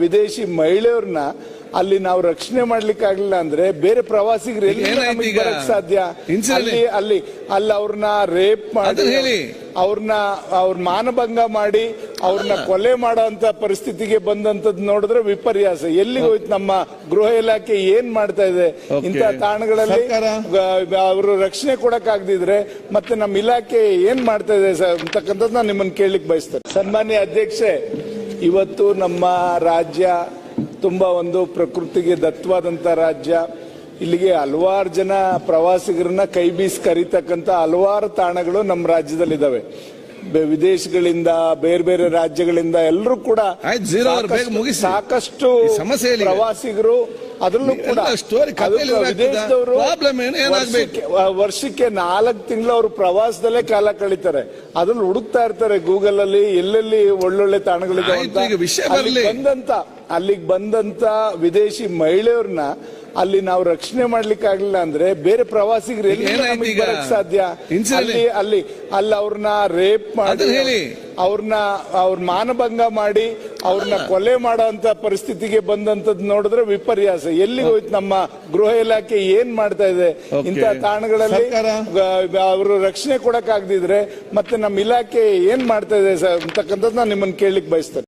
ವಿದೇಶಿ ಮಹಿಳೆಯವ್ರನ್ನ ಅಲ್ಲಿ ನಾವು ರಕ್ಷಣೆ ಮಾಡ್ಲಿಕ್ಕೆ ಆಗ್ಲಿಲ್ಲ ಅಂದ್ರೆ ಬೇರೆ ಪ್ರವಾಸಿಗರು ಎಲ್ಲಿ? ಬರಕ್ ಸಾಧ್ಯ? ಅಲ್ಲಿ ಅಲ್ಲಿ ಅಲ್ಲಿ ಅವ್ರನ್ನ ರೇಪ್ ಮಾಡಿ. ಅವ್ರನ್ನ ಅವ್ರ ಮಾನಭಂಗ ಮಾಡಿ ಅವ್ರನ್ನ ಕೊಲೆ ಮಾಡೋಂತ ಪರಿಸ್ಥಿತಿಗೆ ಬಂದಂತದ್ ನೋಡಿದ್ರೆ ವಿಪರ್ಯಾಸ. ಎಲ್ಲಿಗೆ ಹೋಯ್ತು ನಮ್ಮ ಗೃಹ ಇಲಾಖೆ ಏನ್ ಮಾಡ್ತಾ ಇದೆ? ಇಂತ ತಾಣಗಳಲ್ಲಿ? ಅವರು ರಕ್ಷಣೆ ಕೊಡಕ್ ಆಗದಿದ್ರೆ ಮತ್ತೆ ನಮ್ಮ ಇಲಾಖೆ ಏನ್ ಮಾಡ್ತಾ ಇದೆ ಸರ್ ಅಂತಕ್ಕಂಥದ್ದು ನಾನು ನಿಮ್ಮನ್ನ ಕೇಳಲಿಕ್ಕೆ ಬಯಸ್ತೇನೆ ಸನ್ಮಾನ್ಯ ಅಧ್ಯಕ್ಷೆ ಇವತ್ತು ನಮ್ಮ ರಾಜ್ಯ ತುಂಬ ಒಂದು ಪ್ರಕೃತಿಗೆ ದತ್ತವಾದಂಥ ರಾಜ್ಯ ಇಲ್ಲಿಗೆ ಹಲವಾರು ಜನ ಪ್ರವಾಸಿಗರನ್ನ ಕೈ ಬೀಸಿ ಕರೀತಕ್ಕಂಥ ಹಲವಾರು ತಾಣಗಳು ನಮ್ಮ ರಾಜ್ಯದಲ್ಲಿದ್ದಾವೆ ವಿದೇಶಗಳಿಂದ ಬೇರೆ ಬೇರೆ ರಾಜ್ಯಗಳಿಂದ ಎಲ್ಲರೂ ಕೂಡ ಸಾಕಷ್ಟು- ಮುಗಿಸಿ. ಸಾಕಷ್ಟು ಸಮಸ್ಯೆ ಎಲ್ಲಿದೆ? ಪ್ರವಾಸಿಗರು ಅದರಲ್ಲೂ ಕೂಡ ಸ್ಟೋರಿ? ವಿದೇಶದವರು ಏನು? ಏನಾಗ್ಬೇಕು? ವರ್ಷಕ್ಕೆ- ನಾಲ್ಕು ತಿಂಗಳು ಅವರು ಪ್ರವಾಸದಲ್ಲೇ ಕಾಲ ಕಳೀತಾರೆ ಅದನ್ನ ಹುಡುಕ್ತಾ ಇರ್ತಾರೆ ಗೂಗಲ್ ಅಲ್ಲಿ ಎಲ್ಲೆಲ್ಲಿ ಒಳ್ಳೊಳ್ಳೆ ತಾಣಗಳಿದೆ ಬಂದಂತ ಅಲ್ಲಿಗೆ ಬಂದಂತ ವಿದೇಶಿ ಮಹಿಳೆಯರನ್ನ ಅಲ್ಲಿ ನಾವು ರಕ್ಷಣೆ ಮಾಡ್ಲಿಕ್ಕೆ ಆಗ್ಲಿಲ್ಲ ಅಂದ್ರೆ ಬೇರೆ ಪ್ರವಾಸಿಗರು ಎಲ್ಲಿ? ಬರಕ್ ಸಾಧ್ಯ ಅಲ್ಲಿ ಅಲ್ಲಿ ಅಲ್ಲಿ ಅವ್ರನ್ನ ರೇಪ್ ಮಾಡಿ. ಅವ್ರನ್ನ ಅವ್ರ ಮಾನಭಂಗ ಮಾಡಿ ಅವ್ರನ್ನ ಕೊಲೆ ಮಾಡೋಂತ ಪರಿಸ್ಥಿತಿಗೆ ಬಂದಂತದ್ ನೋಡಿದ್ರೆ ವಿಪರ್ಯಾಸ. ಎಲ್ಲಿಗೆ ಹೋಯ್ತು ನಮ್ಮ ಗೃಹ ಇಲಾಖೆ ಏನ್ ಮಾಡ್ತಾ ಇದೆ? ಇಂತ ತಾಣಗಳಲ್ಲಿ? ಅವರು ರಕ್ಷಣೆ ಕೊಡಕ್ ಆಗದಿದ್ರೆ ಮತ್ತೆ ನಮ್ಮ ಇಲಾಖೆ ಏನ್ ಮಾಡ್ತಾ ಇದೆ ಸರ್ ಅಂತಕ್ಕಂಥದ್ದು ನಾನು ನಿಮ್ಮನ್ನ ಕೇಳಲಿಕ್ಕೆ ಬಯಸ್ತೇನೆ.